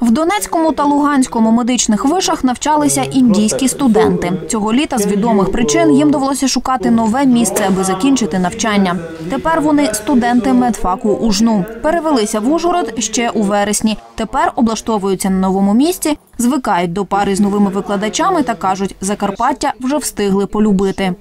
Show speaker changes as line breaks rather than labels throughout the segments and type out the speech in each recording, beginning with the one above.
В Донецькому та Луганському медичних вишах навчалися індійські студенти. Цього літа з відомих причин їм довелося шукати нове місце, аби закінчити навчання. Тепер вони студенти медфаку УЖНУ. Перевелися в Ужгород ще у вересні. Тепер облаштовуються на новому місці, звикають до пари з новими викладачами та кажуть, Закарпаття вже встигли полюбити.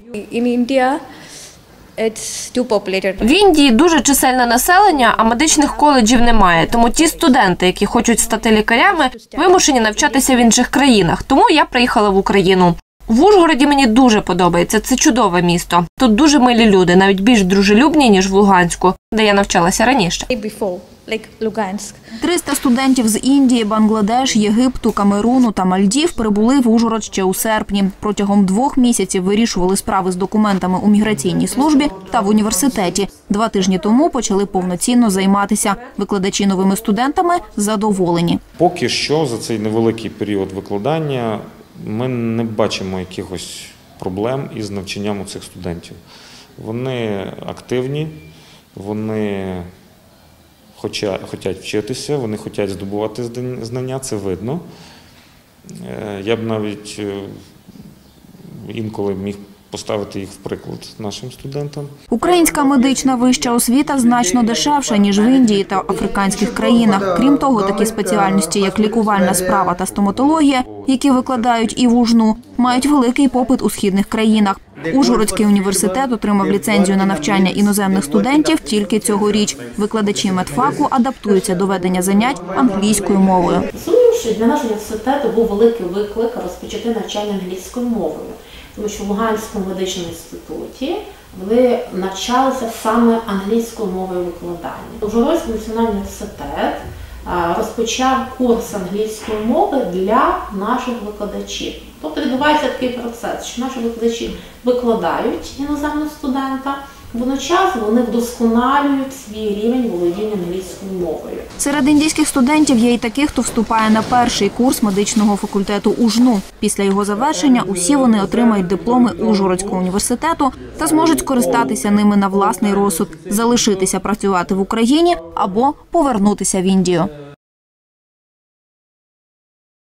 В Індії дуже чисельне населення, а медичних коледжів немає. Тому ті студенти, які хочуть стати лікарями, вимушені навчатися в інших країнах. Тому я приїхала в Україну. В Ужгороді мені дуже подобається. Це чудове місто. Тут дуже милі люди, навіть більш дружелюбні ніж в Луганську, де я навчалася раніше.
Before, like Lugansk.
300 студентів з Індії, Бангладеш, Єгипту, Камеруну та Мальдів прибули в Ужгород ще у серпні. Протягом двох місяців вирішували справи з документами у міграційній службі та в університеті. Два тижні тому почали повноцінно займатися. Викладачі новими студентами задоволені.
Поки що за цей невеликий період викладання ми не бачимо якихось проблем із навчанням у цих студентів. Вони активні, вони хочуть вчитися, вони хочуть здобувати знання, це видно. Е, Я б навіть е, інколи міг поставити їх в приклад нашим студентам.
Українська медична вища освіта значно дешевша ніж в Індії та африканських країнах. Крім того, такі спеціальності, як лікувальна справа та стоматологія, які викладають і в УЖНУ, мають великий попит у східних країнах. Ужгородський університет отримав ліцензію на навчання іноземних студентів тільки цьогоріч. Викладачі медфаку адаптуються до ведення занять англійською мовою.
Що для нашого університету був великий виклик розпочати навчання англійською мовою, тому що в Луганському медичному інституті вони навчалися саме англійською мовою викладання. Ужгородський національний університет розпочав курс англійської мови для наших викладачів. Тобто відбувається такий процес, що наші викладачі викладають іноземного студента, водночас вони вдосконалюють свій рівень володіння англійською мовою.
Серед індійських студентів є й такі, хто вступає на перший курс медичного факультету УЖНУ. Після його завершення усі вони отримають дипломи Ужгородського університету та зможуть скористатися ними на власний розсуд, залишитися працювати в Україні або повернутися в Індію.